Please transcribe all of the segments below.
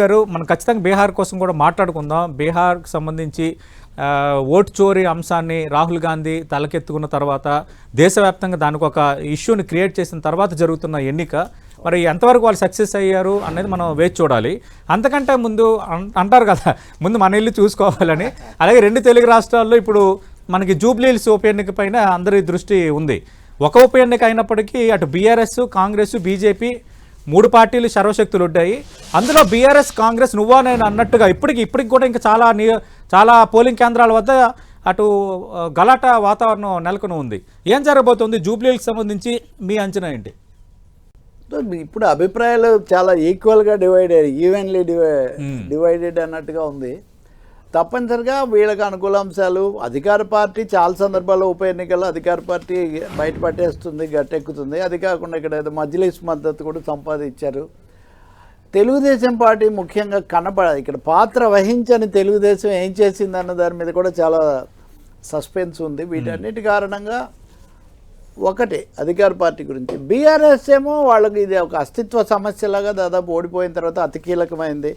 గారు మనం ఖచ్చితంగా బీహార్ కోసం కూడా మాట్లాడుకుందాం. బీహార్కి సంబంధించి ఓటు చోరీ అంశాన్ని రాహుల్ గాంధీ తలకెత్తుకున్న తర్వాత దేశవ్యాప్తంగా దానికి ఒక ఇష్యూని క్రియేట్ చేసిన తర్వాత జరుగుతున్న ఎన్నిక. మరి ఎంతవరకు వాళ్ళు సక్సెస్ అయ్యారు అనేది మనం వేచి చూడాలి. అంతకంటే ముందు అంటారు కదా ముందు మన ఇల్లు చూసుకోవాలని. అలాగే రెండు తెలుగు రాష్ట్రాల్లో ఇప్పుడు మనకి జూబ్లీహిల్స్ ఉప ఎన్నిక పైన అందరి దృష్టి ఉంది. ఒక ఉప ఎన్నిక అయినప్పటికీ అటు బీఆర్ఎస్ కాంగ్రెస్ బీజేపీ మూడు పార్టీలు సర్వశక్తులు ఉంటాయి అందులో బీఆర్ఎస్ కాంగ్రెస్ నువ్వా నేను అన్నట్టుగా ఇప్పటికి ఇప్పటికి కూడా ఇంకా చాలా చాలా పోలింగ్ కేంద్రాల వద్ద అటు గలాట వాతావరణం నెలకొని ఉంది. ఏం జరగబోతుంది? జూబ్లీకి సంబంధించి మీ అంచనా ఏంటి? ఇప్పుడు అభిప్రాయాలు చాలా ఈక్వల్గా డివైడ్ ఈవెన్లీ డివై డివైడెడ్ అన్నట్టుగా ఉంది. తప్పనిసరిగా వీళ్ళకి అనుకూల అంశాలు అధికార పార్టీ చాలా సందర్భాల్లో ఉప ఎన్నికల్లో అధికార పార్టీ బయట పట్టేస్తుంది గట్టెక్కుతుంది. అది కాకుండా ఇక్కడ ఏదో మజ్లిస్ మద్దతు కూడా సంపాదించారు. తెలుగుదేశం పార్టీ ముఖ్యంగా కనపడ ఇక్కడ పాత్ర వహించని తెలుగుదేశం ఏం చేసింది అన్న దాని మీద కూడా చాలా సస్పెన్స్ ఉంది. వీటన్నిటి కారణంగా ఒకటి అధికార పార్టీ గురించి. బీఆర్ఎస్ ఏమో వాళ్ళకి ఇది ఒక అస్తిత్వ సమస్యలాగా దాదాపు ఓడిపోయిన తర్వాత అతి కీలకమైంది.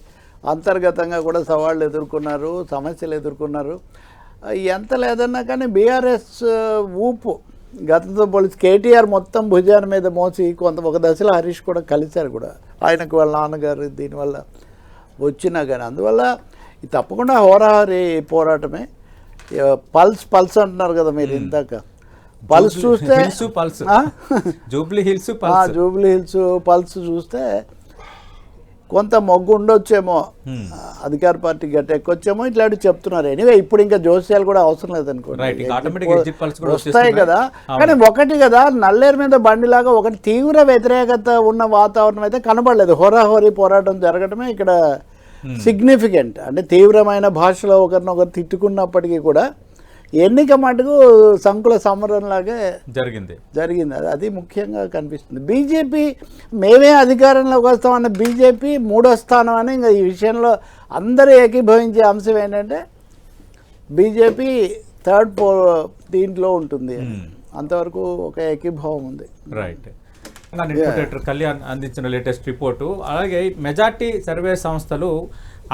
అంతర్గతంగా కూడా సవాళ్ళు ఎదుర్కొన్నారు సమస్యలు ఎదుర్కొన్నారు. ఎంత లేదన్నా కానీ బీఆర్ఎస్ ఊపు. గతంతో పోలిసి కేటీఆర్ మొత్తం భుజాన మీద మోసి కొంత ఒక దశలో హరీష్ కూడా కలిశారు కూడా. ఆయనకు వాళ్ళ నాన్నగారు దీనివల్ల వచ్చినా కానీ. అందువల్ల తప్పకుండా హోరాహరి పోరాటమే. పల్స్ పల్స్ అంటున్నారు కదా మీరు ఇందాక. పల్స్ చూస్తే? జూబ్లీ హిల్స్ జూబ్లీ హిల్స్ పల్స్ చూస్తే కొంత మొగ్గు ఉండొచ్చేమో. అధికార పార్టీ గట్ట ఎక్కొచ్చేమో ఇట్లాంటివి చెప్తున్నారు. ఎనివే ఇప్పుడు ఇంకా జోస్యాలు కూడా అవసరం లేదనుకోండి. వస్తాయి. కదా. కానీ ఒకటి కదా నల్లేరు మీద బండిలాగా ఒకటి తీవ్ర వ్యతిరేకత ఉన్న వాతావరణం అయితే కనబడలేదు. హోరాహోరీ పోరాటం జరగడమే ఇక్కడ సిగ్నిఫికెంట్ అంటే తీవ్రమైన భాషలో ఒకరినొకరు తిట్టుకున్నప్పటికీ కూడా ఎన్నిక మటుకు సంకుల సమరంలాగే జరిగింది. జరిగింది. అది అది ముఖ్యంగా కనిపిస్తుంది. బీజేపీ మేమే అధికారంలోకి వస్తామన్న బీజేపీ మూడో స్థానం అని ఇంకా ఈ విషయంలో అందరూ ఏకీభవించే అంశం ఏంటంటే బీజేపీ థర్డ్ పో దీంట్లో ఉంటుంది. అంతవరకు ఒక ఏకీభావం ఉంది. రైట్. కళ్యాణ్ అందించిన లేటెస్ట్ రిపోర్టు. అలాగే మెజార్టీ సర్వే సంస్థలు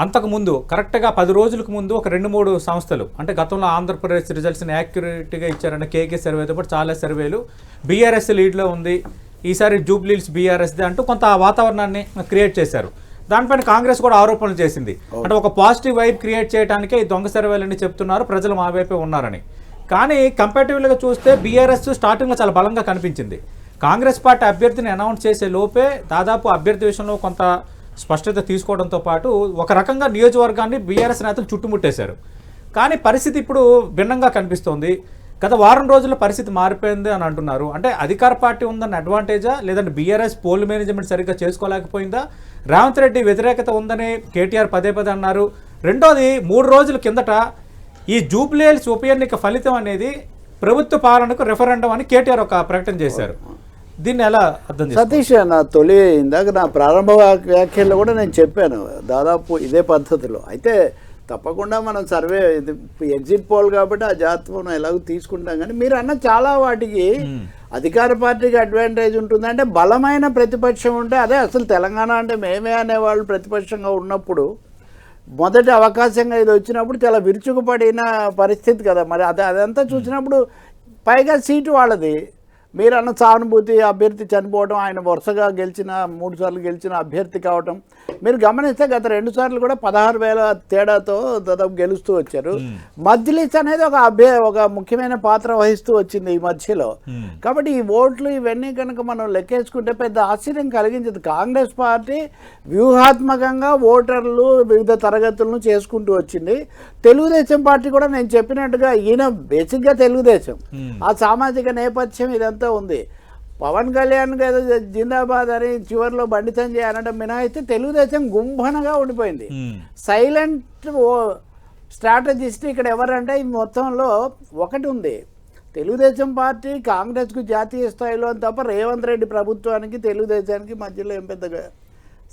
అంతకుముందు కరెక్ట్గా పది రోజులకు ముందు ఒక రెండు మూడు సంస్థలు అంటే గతంలో ఆంధ్రప్రదేశ్ రిజల్ట్స్ని యాక్యురేట్గా ఇచ్చారన్న కేకే సర్వేతో పాటు చాలా సర్వేలు. బీఆర్ఎస్ లీడ్లో ఉంది. ఈసారి జూబ్లీల్స్ బీఆర్ఎస్ది అంటూ కొంత వాతావరణాన్ని క్రియేట్ చేశారు. దానిపైన కాంగ్రెస్ కూడా ఆరోపణలు చేసింది. అంటే ఒక పాజిటివ్ వైబ్ క్రియేట్ చేయడానికే ఈ దొంగ సర్వేలని చెప్తున్నారు ప్రజలు మా వైపే ఉన్నారని. కానీ కంపారిటివ్గా చూస్తే బీఆర్ఎస్ స్టార్టింగ్లో చాలా బలంగా కనిపించింది. కాంగ్రెస్ పార్టీ అభ్యర్థిని అనౌన్స్ చేసే లోపే దాదాపు అభ్యర్థి విషయంలో కొంత స్పష్టత తీసుకోవడంతో పాటు ఒక రకంగా నియోజకవర్గాన్ని బీఆర్ఎస్ నేతలు చుట్టుముట్టేశారు. కానీ పరిస్థితి ఇప్పుడు భిన్నంగా కనిపిస్తోంది. గత వారం రోజుల పరిస్థితి మారిపోయింది అని అంటున్నారు. అంటే అధికార పార్టీ ఉందన్న అడ్వాంటేజా లేదంటే బీఆర్ఎస్ పోల్ మేనేజ్మెంట్ సరిగ్గా చేసుకోలేకపోయిందా? రేవంత్ రెడ్డి వ్యతిరేకత ఉందని కేటీఆర్ పదే పదే అన్నారు. రెండోది మూడు రోజుల కిందట ఈ జూబ్లీహిల్స్ ఉప ఎన్నిక ఫలితం అనేది ప్రభుత్వ పాలనకు రెఫరెండం అని కేటీఆర్ ఒక ప్రకటన చేశారు. దీన్ని ఎలా అర్థం సతీష్ నా తొలి ఇందాక నా ప్రారంభ వ్యాఖ్యల్లో కూడా నేను చెప్పాను. దాదాపు ఇదే పద్ధతిలో. అయితే తప్పకుండా మనం సర్వే ఇది ఎగ్జిట్ పోల్ కాబట్టి ఆ మనం ఎలాగో తీసుకుంటాం. కానీ మీరు అన్న చాలా వాటికి అధికార పార్టీకి అడ్వాంటేజ్ ఉంటుంది. అంటే బలమైన ప్రతిపక్షం ఉంటే అదే అసలు తెలంగాణ అంటే మేమే అనేవాళ్ళు ప్రతిపక్షంగా ఉన్నప్పుడు మొదటి అవకాశంగా ఇది వచ్చినప్పుడు చాలా విరుచుకుపడిన పరిస్థితి కదా. మరి అది అదంతా చూసినప్పుడు పైగా సీటు వాళ్ళది. మీరు అన్న సానుభూతి అభ్యర్థి చనిపోవడం ఆయన వరుసగా గెలిచిన మూడు సార్లు గెలిచిన అభ్యర్థి కావటం మీరు గమనిస్తే గత రెండు సార్లు కూడా పదహారు వేల తేడాతో దాదాపు గెలుస్తూ వచ్చారు. మజ్లిస్ అనేది ఒక అభ్య ఒక ముఖ్యమైన పాత్ర వహిస్తూ వచ్చింది ఈ మధ్యలో. కాబట్టి ఈ ఓట్లు ఇవన్నీ కనుక మనం లెక్కేసుకుంటే పెద్ద ఆశ్చర్యం కలిగించదు. కాంగ్రెస్ పార్టీ వ్యూహాత్మకంగా ఓటర్లు వివిధ తరగతులను చేసుకుంటూ వచ్చింది. తెలుగుదేశం పార్టీ కూడా నేను చెప్పినట్టుగా ఈయన బేసిక్గా తెలుగుదేశం. ఆ సామాజిక నేపథ్యం ఇదంతా ఉంది. పవన్ కళ్యాణ్ ఏదో జిందాబాద్ అని చివరిలో బండి సంజయ్ అనడం మినహాయిస్తే తెలుగుదేశం గుంభనగా ఉండిపోయింది. సైలెంట్ స్ట్రాటజిస్ట్ ఇక్కడ ఎవరంటే ఈ మొత్తంలో ఒకటి ఉంది. తెలుగుదేశం పార్టీ కాంగ్రెస్కు జాతీయ స్థాయిలో అని తప్ప రేవంత్ రెడ్డి ప్రభుత్వానికి తెలుగుదేశానికి మధ్యలో ఏం పెద్దగా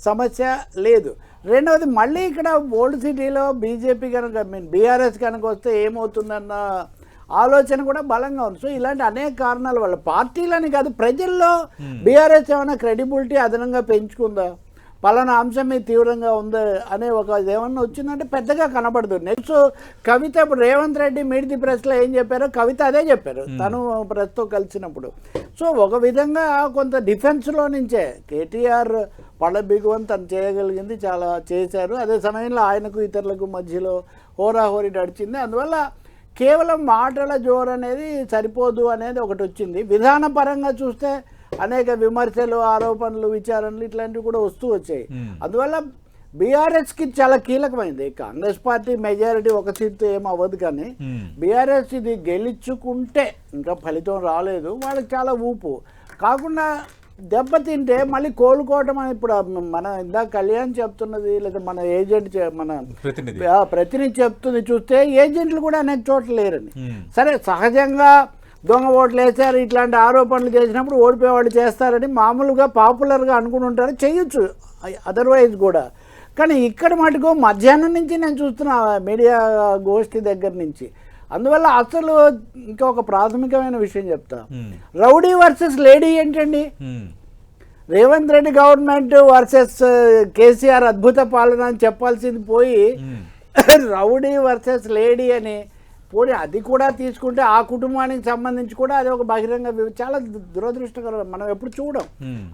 సమస్య లేదు. రెండవది మళ్ళీ ఇక్కడ ఓల్డ్ సిటీలో బీజేపీ కనుక మీన్ బీఆర్ఎస్ కనుక వస్తే ఏమవుతుందన్న ఆలోచన కూడా బలంగా ఉంది. సో ఇలాంటి అనేక కారణాల వల్ల పార్టీలని కాదు ప్రజల్లో బీఆర్ఎస్ ఏమైనా క్రెడిబిలిటీ అదనంగా పెంచుకుందా? పలానా అంశం మీద తీవ్రంగా ఉంది? అనే ఒక ఏమన్నా వచ్చిందంటే పెద్దగా కనపడదు నెక్స్ట్ కవిత ఇప్పుడు రేవంత్ రెడ్డి మీట్ ది ప్రెస్లో ఏం చెప్పారో కవిత అదే చెప్పారు. తను ప్రెస్తో కలిసినప్పుడు. సో ఒక విధంగా కొంత డిఫెన్స్లో నుంచే కేటీఆర్ పళ్ళ బిగువని తను చేయగలిగింది చాలా చేశారు. అదే సమయంలో ఆయనకు ఇతరులకు మధ్యలో హోరాహోరీ నడిచింది. అందువల్ల కేవలం మాటల జోరు అనేది సరిపోదు అనేది ఒకటి వచ్చింది. విధానపరంగా చూస్తే అనేక విమర్శలు ఆరోపణలు విచారణలు ఇట్లాంటివి కూడా వస్తూ వచ్చాయి. అందువల్ల బీఆర్ఎస్కి చాలా కీలకమైంది. కాంగ్రెస్ పార్టీ మెజారిటీ ఒక సీట్తో ఏం అవ్వదు కానీ. బీఆర్ఎస్ ఇది గెలుచుకుంటే ఇంకా ఫలితం రాలేదు. వాళ్ళకి చాలా ఊపు. కాకుండా దెబ్బతింటే మళ్ళీ కోలుకోవటం అని ఇప్పుడు మన ఇందాక కళ్యాణ్ చెప్తున్నది లేదా మన ఏజెంట్ మన ప్రతినిధి. చెప్తుంది చూస్తే ఏజెంట్లు కూడా అనేక చోట్ల లేరని. సరే సహజంగా దొంగ ఓట్లు వేశారు ఇట్లాంటి ఆరోపణలు చేసినప్పుడు ఓడిపోయే వాళ్ళు చేస్తారని మామూలుగా పాపులర్గా అనుకుని ఉంటారు చేయొచ్చు అదర్వైజ్ కూడా. కానీ ఇక్కడ మటుకు మధ్యాహ్నం నుంచి నేను చూస్తున్నా మీడియా గోష్ఠి దగ్గర నుంచి. అందువల్ల అసలు ఇంకా ఒక ప్రాథమికమైన విషయం చెప్తా. రౌడీ వర్సెస్ లేడీ ఏంటండి. రేవంత్ రెడ్డి గవర్నమెంట్ వర్సెస్ కేసీఆర్ అద్భుత పాలన అని చెప్పాల్సింది పోయి. రౌడీ వర్సెస్ లేడీ అని పోనీ అది కూడా తీసుకుంటే ఆ కుటుంబానికి సంబంధించి కూడా అది ఒక బహిరంగ చాలా దురదృష్టకరం మనం ఎప్పుడు చూడం.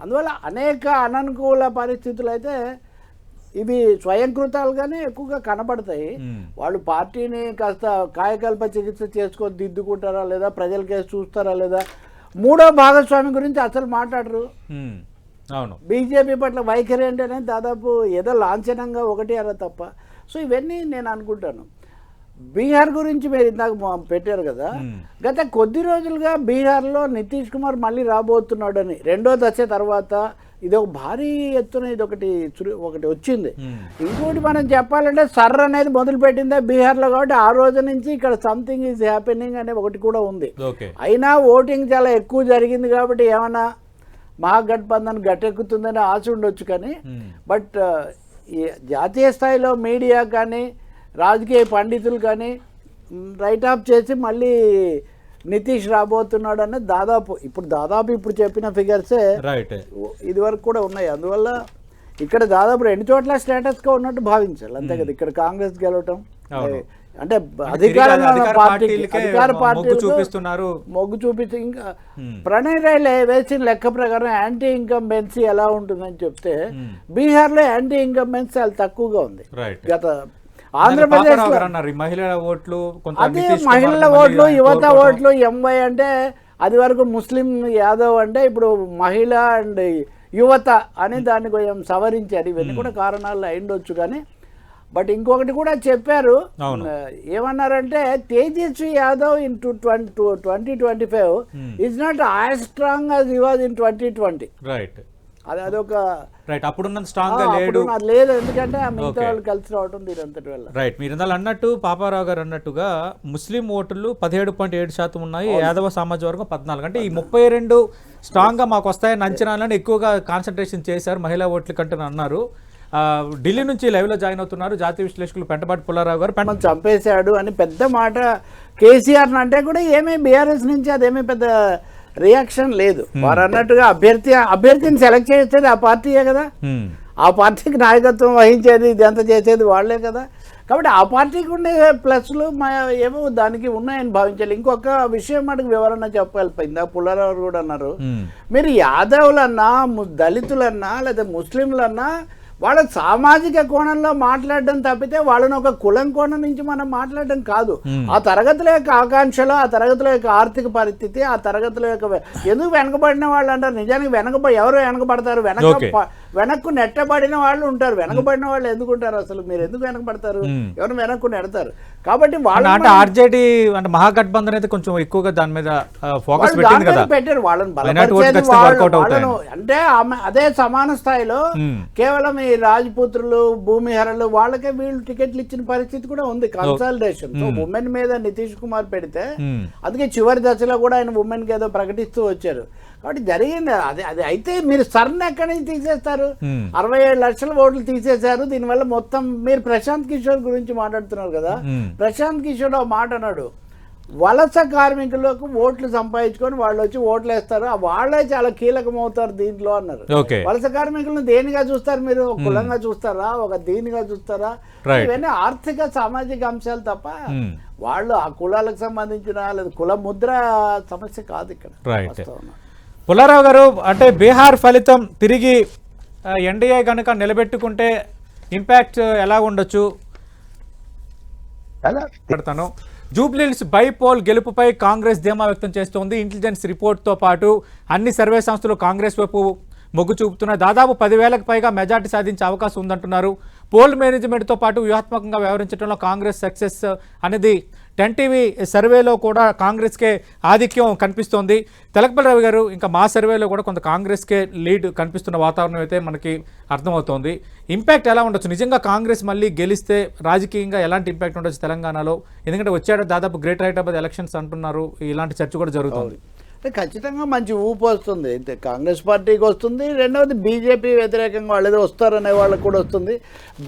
అందువల్ల అనేక అననుకూల పరిస్థితులు అయితే ఇవి స్వయంకృతాలుగానే ఎక్కువగా కనబడతాయి. వాళ్ళు పార్టీని కాస్త కాయకల్ప చికిత్స చేసుకొని దిద్దుకుంటారా లేదా ప్రజలకేసి చూస్తారా లేదా? మూడో భాగస్వామి గురించి అసలు మాట్లాడరు. అవును. బీజేపీ పట్ల వైఖరి అంటేనే దాదాపు ఏదో లాంఛనంగా ఒకటి అలా తప్ప. సో ఇవన్నీ నేను అనుకుంటాను. బీహార్ గురించి మీరు ఇందాక పెట్టారు కదా. గత కొద్ది రోజులుగా బీహార్లో నితీష్ కుమార్ మళ్ళీ రాబోతున్నాడని రెండో దశ తర్వాత ఇది ఒక భారీ ఎత్తున ఇది ఒకటి ఒకటి వచ్చింది. ఇంకోటి మనం చెప్పాలంటే సర్ర అనేది మొదలు పెట్టిందే బీహార్లో కాబట్టి ఆ రోజు నుంచి ఇక్కడ సంథింగ్ ఈజ్ హ్యాపెనింగ్ అనే ఒకటి కూడా ఉంది అయినా ఓటింగ్ చాలా ఎక్కువ జరిగింది కాబట్టి ఏమన్నా మహాగఠబంధన్ గట్టెక్కుతుందని ఆశ ఉండొచ్చు కానీ. బట్ ఈ జాతీయ స్థాయిలో మీడియా కానీ రాజకీయ పండితులు కానీ రైట్ ఆఫ్ చేసి మళ్ళీ నితీష్ రాబోతున్నాడు అనేది దాదాపు ఇప్పుడు దాదాపు ఇప్పుడు చెప్పిన ఫిగర్సే రైట్ ఇది వరకు కూడా ఉన్నాయి అందువల్ల ఇక్కడ దాదాపు రెండు చోట్ల స్టేటస్గా ఉన్నట్టు భావించాలి అంతే కదా ఇక్కడ కాంగ్రెస్ గెలవటం. అంటే అధికారంలో అధికార పార్టీలకు చూపిస్తున్నారు. మొగ్గు చూపిస్తూ ఇంకా Hmm. ప్రణయ్ రాయ్ వేసిన లెక్క ప్రకారం యాంటీ ఇన్కంబెన్సీ ఎలా ఉంటుందని చెప్తే Hmm. బీహార్లో యాంటీ ఇన్కంబెన్సీ చాలా తక్కువగా ఉంది గత ఆంధ్రప్రదేశ్ అన్నారు మహిళల ఓట్లు అదే మహిళల ఓట్లు యువత. ఓట్లు ఎంవై అంటే అది వరకు ముస్లిం యాదవ్ అంటే ఇప్పుడు మహిళ అండ్ యువత అని దాన్ని కొంచెం సవరించారు ఇవన్నీ కూడా కారణాలు అయిండొచ్చు కానీ బట్ ఇంకొకటి కూడా చెప్పారు. ఏమన్నారంటే Tejashwi Yadav in two twenty twenty twenty five. Is not as strong was in twenty twenty right అది అదొక రైట్ అప్పుడున్న ఆ, స్ట్రాంగ్గా అప్పుడు లేడు. నాకు లేదు. ఎందుకంటే ఆ మిగతా. వాళ్ళు కలిసి రావడం దీనంతటి వల్ల. రైట్ మీరు ఇందాక అన్నట్టు పాపారావు గారు అన్నట్టుగా ముస్లిం ఓట్లు పదిహేడు పాయింట్ ఏడు శాతం ఉన్నాయి. యాదవ సామాజిక వర్గం పద్నాలుగు. అంటే ఈ ముప్పై రెండు స్ట్రాంగ్గా మాకు వస్తాయని అంచనాలను ఎక్కువగా కాన్సన్ట్రేషన్ చేశారు మహిళా ఓట్ల కంటే అన్నారు. ఢిల్లీ నుంచి లైవ్లో జాయిన్ అవుతున్నారు జాతీయ విశ్లేషకులు పెంటపాటి పుల్లారావు గారు. పెంట- చంపేశాడు అని పెద్ద మాట. కేసీఆర్ అంటే కూడా ఏమీ బీఆర్ఎస్ నుంచి అదేమీ పెద్ద రియాక్షన్ లేదు. వారు అన్నట్టుగా అభ్యర్థి అభ్యర్థిని సెలెక్ట్ చేసేది ఆ పార్టీయే కదా. హ్మ్. ఆ పార్టీకి నాయకత్వం వహించేది ఇదంతా చేసేది వాళ్ళే కదా. కాబట్టి ఆ పార్టీకి ఉండే ప్లస్లు మా ఏమో దానికి ఉన్నాయని భావించాలి. ఇంకొక విషయం మనకు వివరణ చెప్పాలి ఇందా పుల్లారావు కూడా అన్నారు. హ్మ్. మీరు యాదవులన్నా దళితులన్నా లేదా ముస్లింలన్నా వాళ్ళ సామాజిక కోణంలో మాట్లాడడం తప్పితే వాళ్ళని ఒక కులం కోణం నుంచి మనం మాట్లాడడం కాదు. ఆ తరగతుల యొక్క ఆకాంక్షలు ఆ తరగతుల యొక్క ఆర్థిక పరిస్థితి ఆ తరగతుల యొక్క ఎందుకు వెనకబడిన వాళ్ళు అంటారు నిజానికి వెనకబడి ఎవరు వెనకబడతారు? వెనక వెనక్కు నెట్టబడిన వాళ్ళు ఉంటారు. వెనకబడిన వాళ్ళు ఎందుకు ఉంటారు అసలు? మీరు ఎందుకు వెనకబడతారు. ఎవరు వెనక్కు నెడతారు? కాబట్టి వాళ్ళు అంటే ఆర్జేడీ అంటే మహాగఠబంధన్ అయితే కొంచెం ఎక్కువగా దాని మీద ఫోకస్ పెట్టింది కదా. పెట్టారు. వాళ్ళని బలపరిచేది. వాళ్ళను అంటే ఆమె అదే సమాన స్థాయిలో. కేవలం ఈ రాజపుత్రులు భూమిహరలు వాళ్ళకే వీళ్ళు టికెట్లు ఇచ్చిన పరిస్థితి కూడా ఉంది. కన్సల్టేషన్ సో ఉమెన్ మీద నితీష్ కుమార్ పెడితే. అందుకే చివరి దశలో కూడా ఆయన ఉమెన్కి ఏదో ప్రకటిస్తూ వచ్చారు. కాబట్టి జరిగింది. అది అది అయితే మీరు సర్ని ఎక్కడి నుంచి తీసేస్తారు. అరవై ఏడు లక్షల ఓట్లు తీసేశారు. దీనివల్ల మొత్తం మీరు ప్రశాంత్ కిషోర్ గురించి మాట్లాడుతున్నారు కదా. ప్రశాంత్ కిషోర్ ఒక మాట అన్నాడు. వలస కార్మికులకు ఓట్లు సంపాదించుకొని వాళ్ళు వచ్చి ఓట్లు వేస్తారు. ఆ వాళ్ళే చాలా కీలకం అవుతారు దీంట్లో అన్నారు. వలస కార్మికులను దేనిగా చూస్తారు మీరు? కులంగా చూస్తారా? ఒక దీనిగా చూస్తారా. ఇవన్నీ ఆర్థిక సామాజిక అంశాలు తప్ప. వాళ్ళు ఆ కులాలకు సంబంధించిన లేదా కుల ముద్ర సమస్య కాదు ఇక్కడ. పుల్లారావు గారు అంటే బీహార్ ఫలితం తిరిగి ఎన్డీఏ కనుక నిలబెట్టుకుంటే ఇంపాక్ట్ ఎలా ఉండొచ్చు? పెడతాను. జూబ్లీహిల్స్ బైపోల్ గెలుపుపై కాంగ్రెస్ ధీమా వ్యక్తం చేస్తోంది. ఇంటెలిజెన్స్ రిపోర్ట్తో పాటు అన్ని సర్వే సంస్థలు కాంగ్రెస్ వైపు మొగ్గు చూపుతున్నాయి. దాదాపు పదివేలకు పైగా మెజార్టీ సాధించే అవకాశం ఉందంటున్నారు. పోల్ మేనేజ్మెంట్తో పాటు వ్యూహాత్మకంగా వ్యవహరించడంలో కాంగ్రెస్ సక్సెస్ అనేది టెన్ టీవీ సర్వేలో కూడా కాంగ్రెస్కే ఆధిక్యం కనిపిస్తోంది. తెలకపల్లి రవి గారు ఇంకా మా సర్వేలో కూడా కొంత కాంగ్రెస్కే లీడ్ కనిపిస్తున్న వాతావరణం అయితే మనకి అర్థమవుతోంది. ఇంపాక్ట్ ఎలా ఉండొచ్చు? నిజంగా కాంగ్రెస్ మళ్ళీ గెలిస్తే రాజకీయంగా ఎలాంటి ఇంపాక్ట్ ఉండొచ్చు తెలంగాణలో? ఎందుకంటే వచ్చాడు దాదాపు గ్రేటర్ హైదరాబాద్ ఎలక్షన్స్ అంటున్నారు. ఇలాంటి చర్చ కూడా జరుగుతుంది. అంటే ఖచ్చితంగా మంచి ఊపు వస్తుంది. కాంగ్రెస్ పార్టీకి వస్తుంది రెండవది బీజేపీ వ్యతిరేకంగా వాళ్ళు ఏదో వస్తారనే వాళ్ళకి కూడా వస్తుంది.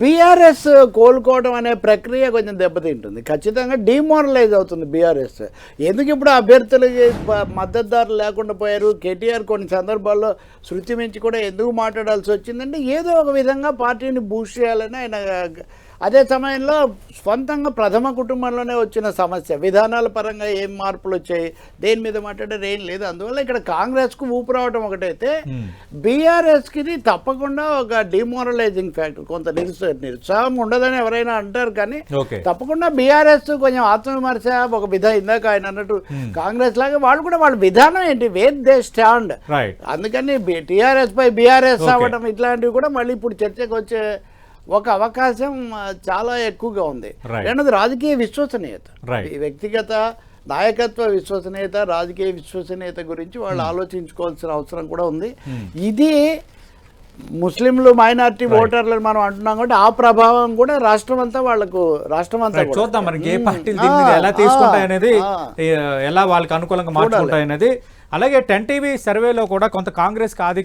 బీఆర్ఎస్ కోలుకోవడం అనే ప్రక్రియ కొంచెం దెబ్బతింటుంది. ఖచ్చితంగా డిమోరలైజ్ అవుతుంది బీఆర్ఎస్. ఎందుకు ఇప్పుడు అభ్యర్థులు మద్దతుదారులు లేకుండా పోయారు? కేటీఆర్ కొన్ని సందర్భాల్లో శృతి మించి కూడా ఎందుకు మాట్లాడాల్సి వచ్చిందంటే ఏదో ఒక విధంగా పార్టీని బూస్ట్ చేయాలని ఆయన అదే సమయంలో స్వంతంగా ప్రథమ కుటుంబంలోనే వచ్చిన సమస్య. విధానాల పరంగా ఏం మార్పులు వచ్చాయి? దేని మీద మాట్లాడారు? ఏం లేదు. అందువల్ల ఇక్కడ కాంగ్రెస్కు ఊపు రావడం ఒకటైతే బీఆర్ఎస్కి తప్పకుండా ఒక డిమోరలైజింగ్ ఫ్యాక్టర్ కొంత నిరుత్సా నిరుత్సాహం ఉండదని ఎవరైనా అంటారు కానీ తప్పకుండా బీఆర్ఎస్ కొంచెం ఆత్మవిమర్శ ఒక విధ ఇందాక ఆయన అన్నట్టు కాంగ్రెస్ లాగా వాళ్ళు కూడా వాళ్ళ విధానం ఏంటి? Where they stand. అందుకని టీఆర్ఎస్ పై బీఆర్ఎస్. అవ్వడం ఇట్లాంటివి కూడా మళ్ళీ ఇప్పుడు చర్చకు వచ్చే ఒక అవకాశం చాలా ఎక్కువగా ఉంది. రెండోది రాజకీయ విశ్వసనీయత. వ్యక్తిగత నాయకత్వ విశ్వసనీయత రాజకీయ విశ్వసనీయత గురించి వాళ్ళు ఆలోచించుకోవాల్సిన అవసరం కూడా ఉంది. ఇది ముస్లింలు మైనారిటీ ఓటర్లు మనం అంటున్నాం కాబట్టి ఆ ప్రభావం కూడా రాష్ట్రం అంతా వాళ్ళకు రాష్ట్రం అంతా. చూద్దాం మనకి ఏ మ్మ్. పార్టీలు ఎలా తీసుకుంటాయి అనేది ఆ. ఏ- ఎలా వాళ్ళకి అనుకూలంగా మార్చుకుంటాయి అనేది. అలాగే టెన్ టీవీ సర్వేలో కూడా కొంత కాంగ్రెస్ ఆధిక్యం